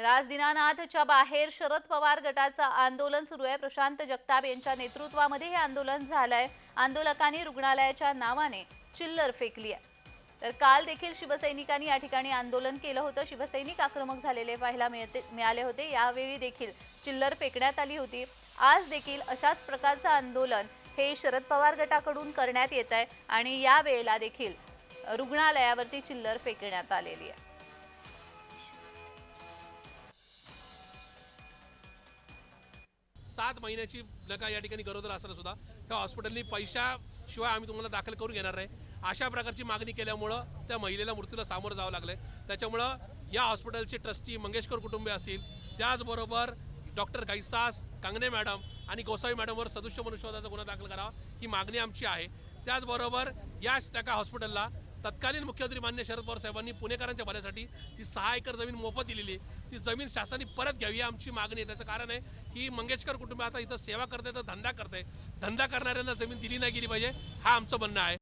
राजदिनानाथच्या बाहेर शरद पवार गटाचं आंदोलन सुरू आहे. प्रशांत जगताप यांच्या नेतृत्वामध्ये हे आंदोलन झालंय. आंदोलकांनी रुग्णालयाच्या नावाने चिल्लर फेकली आहे. तर काल देखील शिवसैनिकांनी या ठिकाणी आंदोलन केलं होतं. शिवसैनिक आक्रमक झालेले पाहायला मिळते मिळाले होते. यावेळी देखील चिल्लर फेकण्यात आली होती. आज देखील अशाच प्रकारचं आंदोलन हे शरद पवार गटाकडून करण्यात येत आहे आणि या वेळेला देखील रुग्णालयावरती चिल्लर फेकण्यात आलेली आहे. सात महिन्याची नका या ठिकाणी गरोदर असताना सुद्धा. त्या हॉस्पिटलनी पैशाशिवाय आम्ही तुम्हाला दाखल करून घेणार नाही. अशा प्रकारची मागणी केल्यामुळं त्या महिलेला मृत्यूला सामोरं जावं लागलंय. त्याच्यामुळं या हॉस्पिटलचे ट्रस्टी मंगेशकर कुटुंबे असतील. त्याचबरोबर डॉक्टर गाईसास कांगणे मॅडम आणि गोसावी मॅडमवर सदृश्य मनुष्यवादाचा गुन्हा दाखल करावा ही मागणी आमची आहे. त्याचबरोबर या टाका हॉस्पिटलला तत्कालीन मुख्यमंत्री मान्य शरद पवार साहेबांनी पुणेकरांच्या भल्यासाठी जी सहा एकर जमीन मोफत दिलेली आहे. ती जमीन शासनाने परत घ्यावी आमची मागणी आहे. त्याचं कारण आहे की मंगेशकर कुटुंब आता इथं सेवा करते तर धंदा करते. धंदा करणाऱ्यांना जमीन दिली नाही गेली पाहिजे. हा आमचं म्हणणं आहे.